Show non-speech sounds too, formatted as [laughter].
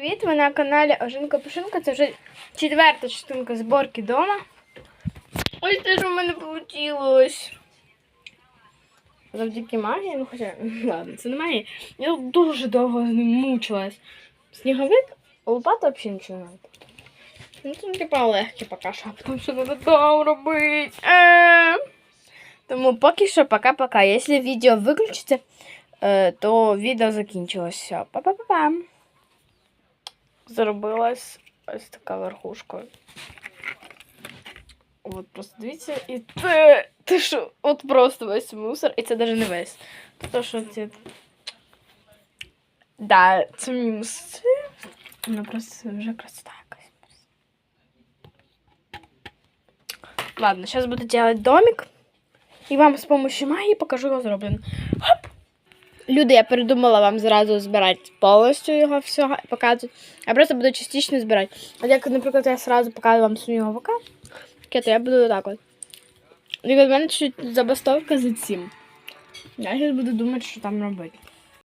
привіт! Ви на каналі Ожинка Пушинка. Це вже четверта частинка зборки дома. Ось те, що в мене вийшло. Завдяки магії, ну хоча, [laughs] ладно, це не магія. Я дуже довго з ним мучилась. Сніговик, лопата взагалі нічого не робить. Ну, це типа легкі поки що, потім що треба там робити. Е. Тому поки що пока-пока. Якщо відео виключиться, е, то відео закінчилося. Па-па-па-пам. Зробилась ось така верхушка. От просто дивіться, і це, це що, от просто весь мусор, і це навіть не весь. То, що це. Да, це мінус. Ну просто вже красота якась. Ладно, сейчас буду делать домик. І вам з допомогою магії покажу його зроблено. Хоп! Люди, я передумала вам зразу збирати повністю його всього і показувати. Я просто буду частично збирати. От як, наприклад, я зразу показую вам сніговика, таке, то я буду так от. І від мене чуть забастовка за цим. Я зараз буду думати, що там робити.